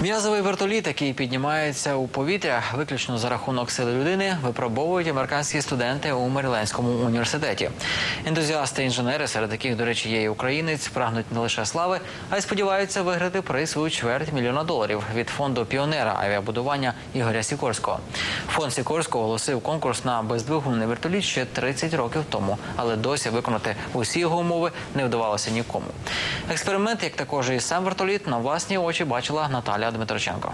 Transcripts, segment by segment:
М'язовий вертоліт, який піднімається у повітря виключно за рахунок сили людини, випробовують американські студенти у Мерилендському університеті. Ентузіасти інженери, серед яких, до речі, є і українець, прагнуть не лише слави, а й сподіваються виграти приз у чверть мільйона доларів від фонду піонера авіабудування Ігоря Сікорського. Фонд Сікорського оголосив конкурс на бездвигунний вертоліт ще 30 років тому, але досі виконати усі його умови не вдавалося нікому. Експеримент, як також і сам вертоліт, на власні очі бачила Наталя Дмитроченко.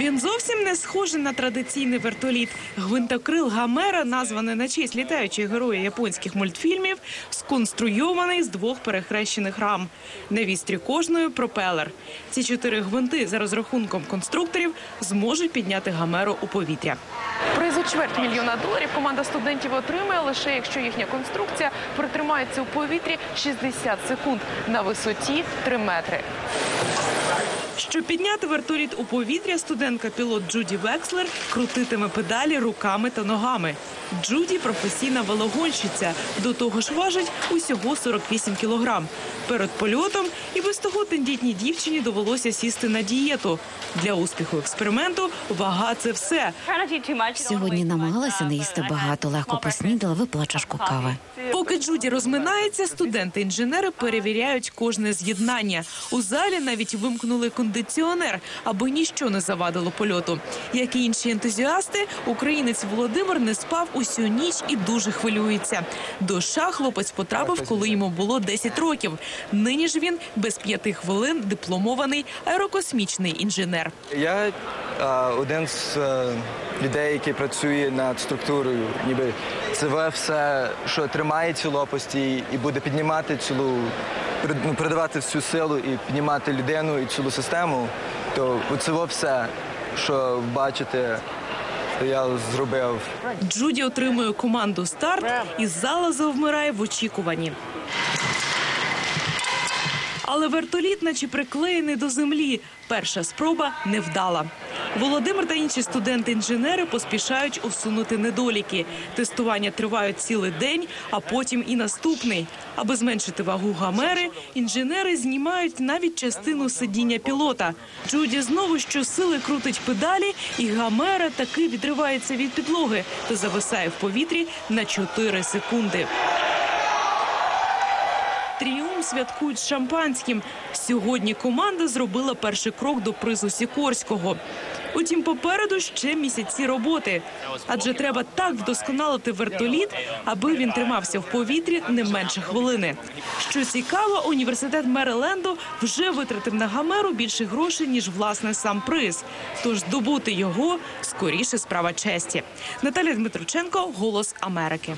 Він зовсім не схожий на традиційний вертоліт. Гвинтокрил Гамера, названий на честь літаючого героя японських мультфільмів, сконструйований з двох перехрещених рам. На вістрі кожної пропелер. Ці чотири гвинти за розрахунком конструкторів зможуть підняти Гамеру у повітря. Призу чверть мільйона доларів команда студентів отримає лише якщо їхня конструкція протримається у повітрі 60 секунд на висоті 3 метри. Щоб підняти вертоліт у повітря, студентка-пілот Джуді Векслер крутитиме педалі руками та ногами. Джуді професійна велогонщиця. До того ж важить усього 48 кілограм. Перед польотом і без того тендітній дівчині довелося сісти на дієту. Для успіху експерименту вага це все. Сьогодні намагалася не їсти багато, легко поснідала, випила чашку кави. Поки Джуді розминається, студенти-інженери перевіряють кожне з'єднання. У залі навіть вимкнули кондиціонер, аби ніщо не завадило польоту. Як і інші ентузіасти, українець Володимир не спав усю ніч і дуже хвилюється. До США хлопець потрапив, коли йому було 10 років. Нині ж він без п'яти хвилин дипломований аерокосмічний інженер. Я е, один з е, людей, який працює над структурою, ніби це все, що тримає цю лопасті і буде піднімати цілу, передавати всю силу і піднімати людину і цілу систему, то це все, що бачите, я зробив. Джуді отримує команду старт і зала завмирає в очікуванні. Але вертоліт, наче приклеєний до землі. Перша спроба не вдала. Володимир та інші студенти-інженери поспішають усунути недоліки. Тестування тривають цілий день, а потім і наступний. Аби зменшити вагу гамери, інженери знімають навіть частину сидіння пілота. Джуді знову щосили крутить педалі, і гамера таки відривається від підлоги та зависає в повітрі на 4 секунди. Тріумф святкують шампанським. Сьогодні команда зробила перший крок до призу Сікорського. Утім, попереду ще місяці роботи. Адже треба так вдосконалити вертоліт, аби він тримався в повітрі не менше хвилини. Що цікаво, університет Мериленду вже витратив на гамеру більше грошей ніж власне сам приз. Тож здобути його скоріше справа честі. Наталя Дмитроченко, Голос Америки.